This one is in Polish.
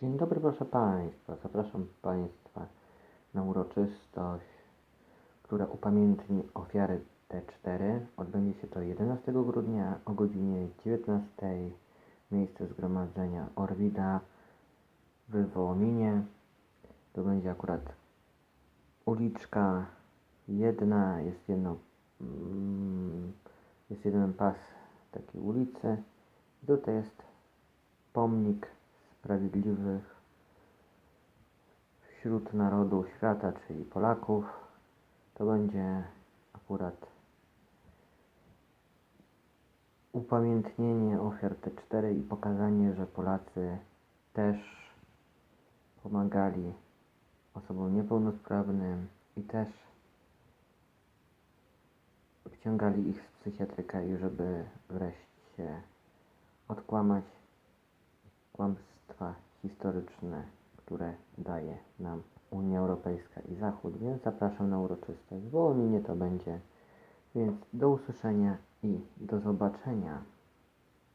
Dzień dobry, proszę Państwa. Zapraszam Państwa na uroczystość, która upamiętni ofiary T4. Odbędzie się to 11 grudnia o godzinie 19. Miejsce zgromadzenia Orwida w Wołominie. To będzie akurat uliczka jedna, jest jedno, mm, jest jeden pas takiej ulicy. I tutaj jest pomnik sprawiedliwych wśród narodu świata, czyli Polaków. To będzie akurat upamiętnienie ofiar T4 i pokazanie, że Polacy też pomagali osobom niepełnosprawnym i też wciągali ich z psychiatryka i żeby wreszcie odkłamać kłamstwa historyczne, które daje nam Unia Europejska i Zachód, więc zapraszam na uroczystość. W Wołominie to będzie, więc do usłyszenia i do zobaczenia.